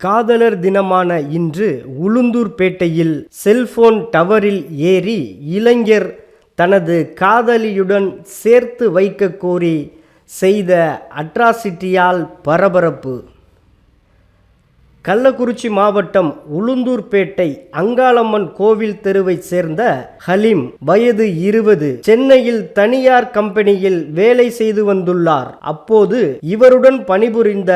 காதலர் தினமான இன்று உளுந்தூர்பேட்டையில் செல்போன் டவரில் ஏறி இளைஞர் தனது காதலியுடன் சேர்த்து வைக்க கோரி செய்த அட்ராசிட்டியால் பரபரப்பு. கள்ளக்குறிச்சி மாவட்டம் உளுந்தூர்பேட்டை அங்காளம்மன் கோவில் தெருவைச் சேர்ந்த ஹலீம் வயது இருபது சென்னையில் தனியார் கம்பெனியில் வேலை செய்து வந்துள்ளார். அப்போது இவருடன் பணிபுரிந்த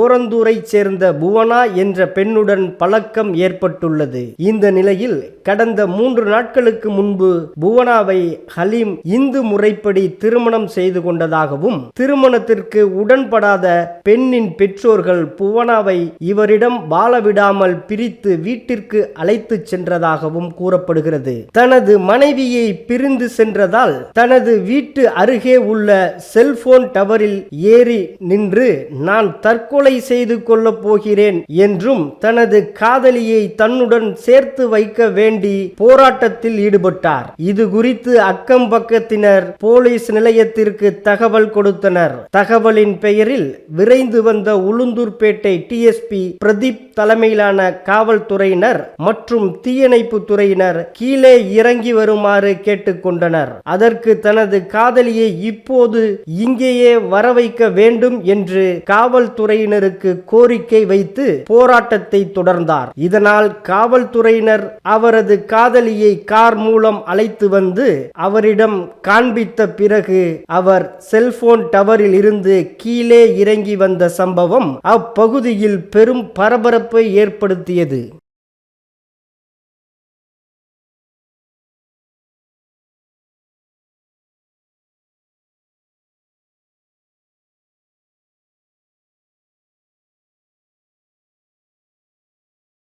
ஓரந்தூரைச் சேர்ந்த புவனா என்ற பெண்ணுடன் பழக்கம் ஏற்பட்டுள்ளது. இந்த நிலையில் கடந்த மூன்று நாட்களுக்கு முன்பு புவனாவை ஹலீம் இந்து முறைப்படி திருமணம் செய்து கொண்டதாகவும் திருமணத்திற்கு உடன்படாத பெண்ணின் பெற்றோர்கள் புவனாவை இவரிடம் வாழ விடாமல் பிரித்து வீட்டிற்கு அழைத்து சென்றதாகவும் கூறப்படுகிறது. தனது மனைவியை பிரிந்து சென்றதால் தனது வீட்டு அருகே உள்ள செல்போன் டவரில் ஏறி நின்று நான் தற்கொலை செய்து கொள்ளப் போகிறேன் என்றும் தனது காதலியை தன்னுடன் சேர்த்து வைக்க வேண்டி போராட்டத்தில் ஈடுபட்டார். இது குறித்து அக்கம் பக்கத்தினர் போலீஸ் நிலையத்திற்கு தகவல் கொடுத்தனர். தகவலின் பெயரில் விரைந்து வந்த உளுந்தூர்பேட்டை டிஎஸ்பி பிரதீப் தலைமையிலான காவல்துறையினர் மற்றும் தீயணைப்பு துறையினர் கீழே இறங்கி வருமாறு கேட்டுக்கொண்டனர். அதற்கு தனது காதலியை இப்போது இங்கேயே வர வைக்க வேண்டும் என்று காவல்துறையினருக்கு கோரிக்கை வைத்து போராட்டத்தை தொடர்ந்தார். இதனால் காவல்துறையினர் அவரது காதலியை கார் மூலம் அழைத்து வந்து அவரிடம் காண்பித்த பிறகு அவர் செல்போன் டவரில் இருந்து கீழே இறங்கி வந்த சம்பவம் அப்பகுதியில் பெரும் பரபரப்பை ஏற்படுத்தியது.